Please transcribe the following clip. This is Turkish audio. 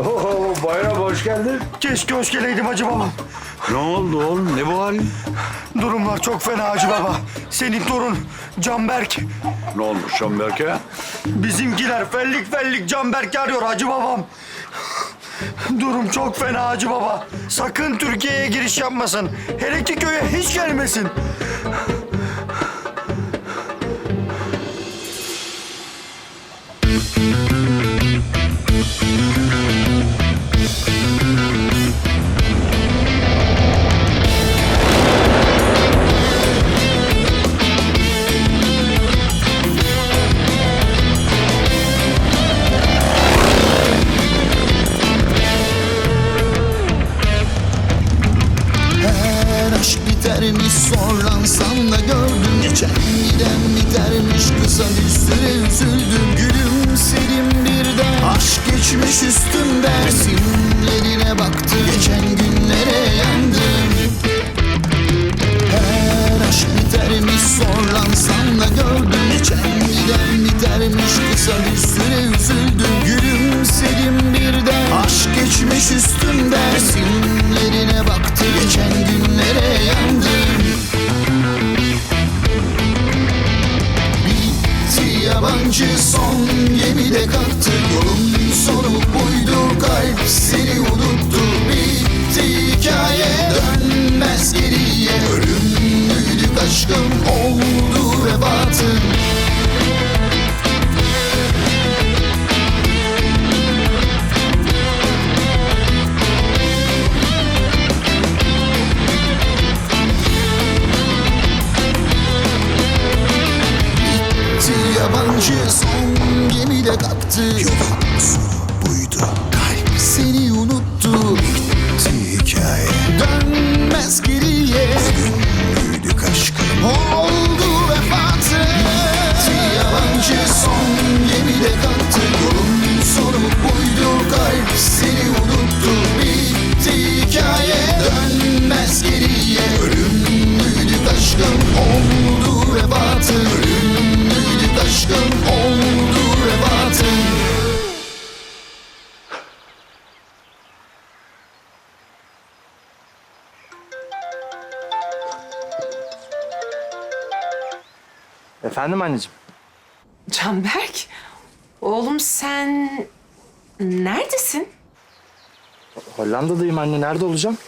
Oo, bayram hoş geldin. Keşke hoş geleydim Hacı Baba. Ne oldu oğlum? Ne bu halin? Durumlar çok fena Hacı Baba. Senin torun Canberk. Ne olmuş Şamberk'e? Bizimkiler fellik fellik Canberk'i arıyor Hacı Babam. Durum çok fena Hacı Baba. Sakın Türkiye'ye giriş yapmasın. Hele ki köye hiç gelmesin. Bitermiş zorlansam da gördüm. Geçen giden bitermiş kısa bir süre üzüldüm. Gülümsedim birden aşk geçmiş üstümden Resimlerine baktım geçen günlere yandım. Her aşk bitermiş zorlansam da gördüm. Geçen giden bitermiş kısa bir süre Yabancı son gemide kalktı. Yolun sonu buydu kalp seni unuttu. Bitti hikaye dönmez geriye. Ölümlüydük aşkım oldu vefatın yabancı son gemide kalktı. Sonu buydu Efendim anneciğim? Canberk, oğlum sen neredesin? Hollanda'dayım anne. Nerede olacağım?